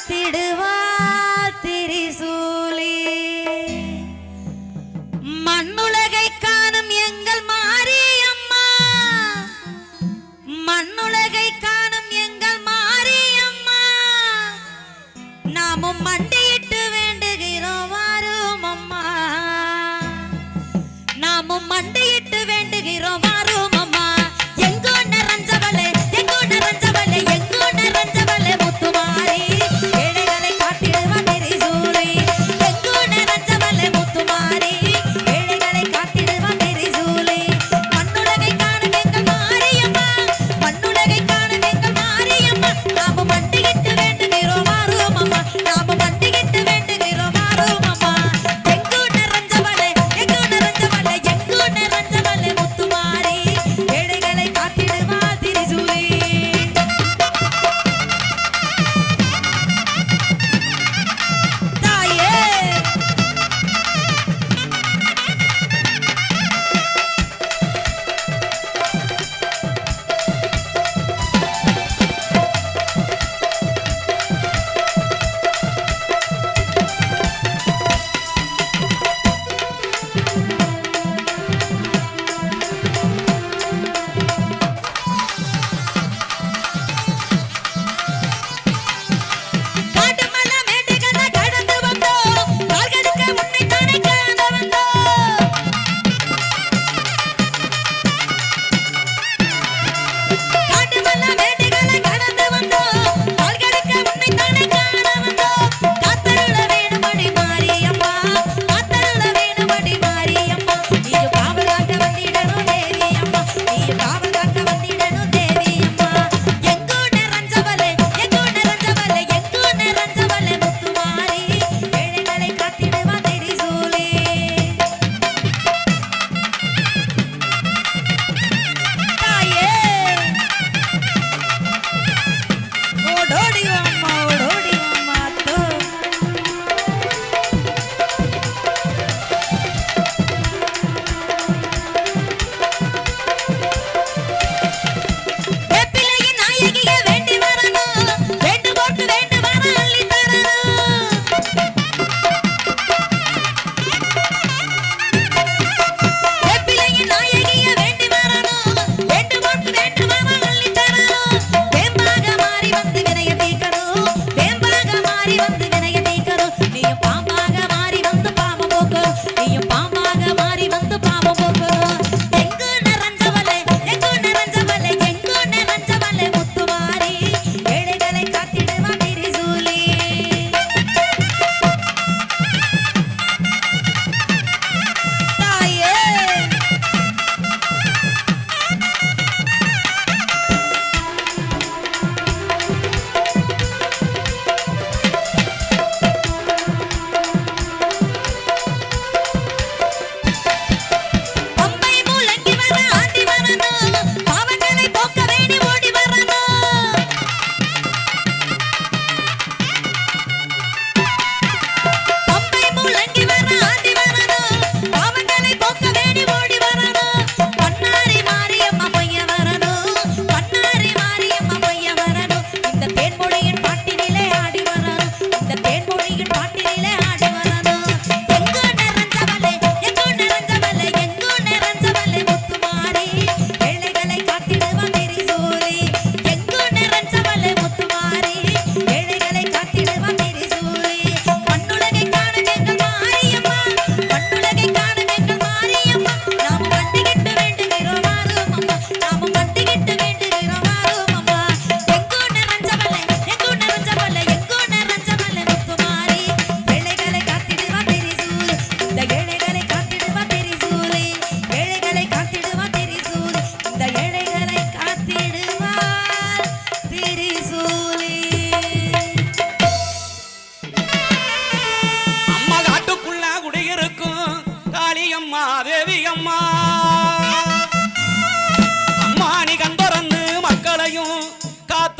காத்திடுவா திரிசூலி. மண்ணுலகை காணும் எங்கள் மாரியம்மா மண்ணுலகை காணும் எங்கள் மாரியம்மா நாமும் மண்டியிட்டு வேண்டுகிறோம் வாரும் அம்மா. நாமும் மண்டியிட்டு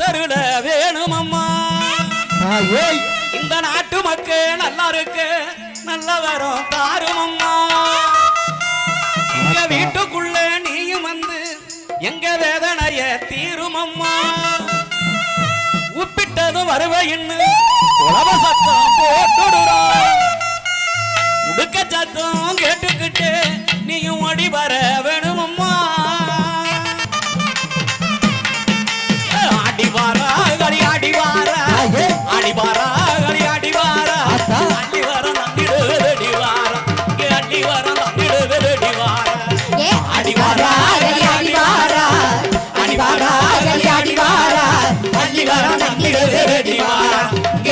அருள வேணும் அம்மா இந்த நாட்டு மக்கள் நல்லா இருக்கு நல்ல வரும் தாரும் அம்மா எங்க வீட்டுக்குள்ள நீயும் வந்து எங்க வேதனைய தீரும் அம்மா உப்பிட்டதும் வருவையின்னு உழவ சத்தம் போட்டுடுறா. உடுக்க சத்தம் கேட்டுக்கிட்டு நீயும் ஓடி வர வேணும்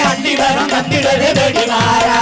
அள்ளி வர நம்பிடுவதடி வாரா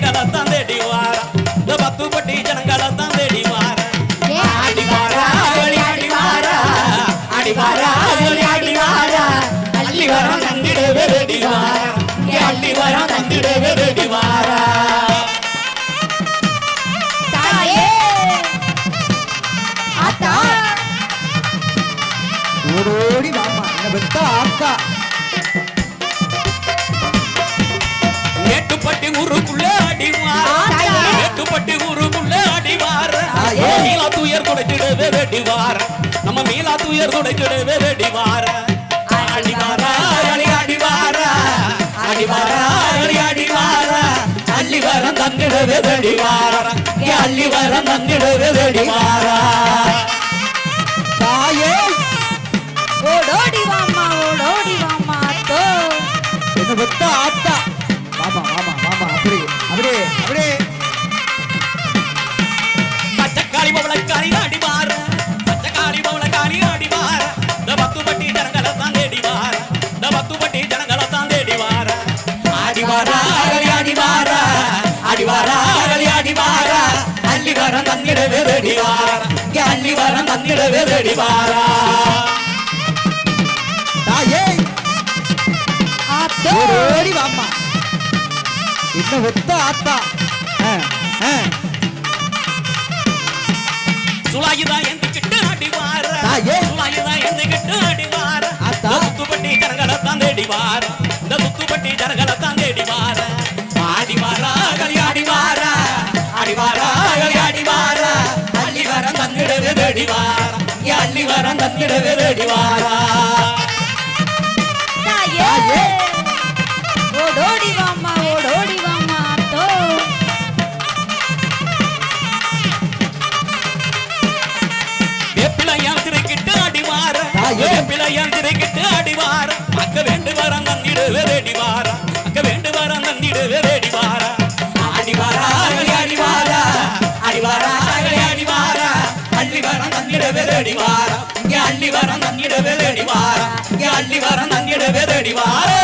பட்டி ஜனங்களை தான் தேடி வாரா. இந்த பத்து பட்டி ஜனங்களை தான் தேடி வாரா. ஆடி வாரா அடி ஆடி வாரா. ஆடி வாரா அடி ஆடி வாரா. அள்ளி வரம் தந்திடவே ரெடி வாரா. அள்ளி வரம் தந்திடவே ரெடி வாரா. ஓடோடி வாமா என்ன பெத்த ஆத்தா. மேட்டுப்பட்டி ஊருக்குள்ள அடி வாரா ஆத்தாயே. மேட்டுப்பட்டி ஊருக்குள்ள அடி வாரா ஆயே. மீளா துயர் துடைச்சிடவே ரெடி வாரா நம்ம மீளா துயர் துடைச்சிடவே ரெடி வாரா அடி வாரா அடி ஆடி வாரா அடி வாரா அடி ஆடி வாரா அள்ளி வரம் தந்திடவே ரெடி வாரா இங்கே அள்ளி வரம் தந்திடவே ரெடி வாரா தாயே. இந்த பத்து பட்டி ஜனங்களை தான் தேடி வார. ஆடி வாரா அகலி ஆடி வாரா ஆடி வாரா அகலி ஆடி வாரா அள்ளி வரம் தந்திடவே ரெடி வாரா. அள்ளி வரம் தந்திடவே ரெடி வாரா. தாயே. ஓடோடி வாமா என்ன பெத்த ஆத்தா. ஆ, வார இந்த சுத்துப்பட்டி ஜனங்களை தான் தேடி வார. ஆடி வாரா களி ஆடி வாரா. ஆடி வாரா களி ஆடி அள்ளி வரம் தந்திடவே தேடி வாரா. அள்ளி வரம் தந்திடவே தேடி வாரா. வரம் வேடி வாரா அங்க வேண்டு வாரா தந்திடவே வேடி வாரா ஆடி வாரா அகலி ஆடி வாரா ஆடி வாரா அகலி ஆடி வாரா அள்ளி வாரா தந்திடவே வேடி வாரா இங்க அள்ளி வாரா தந்திடவே வேடி வாரா இங்க அள்ளி வாரா தந்திடவே வேடி வாரா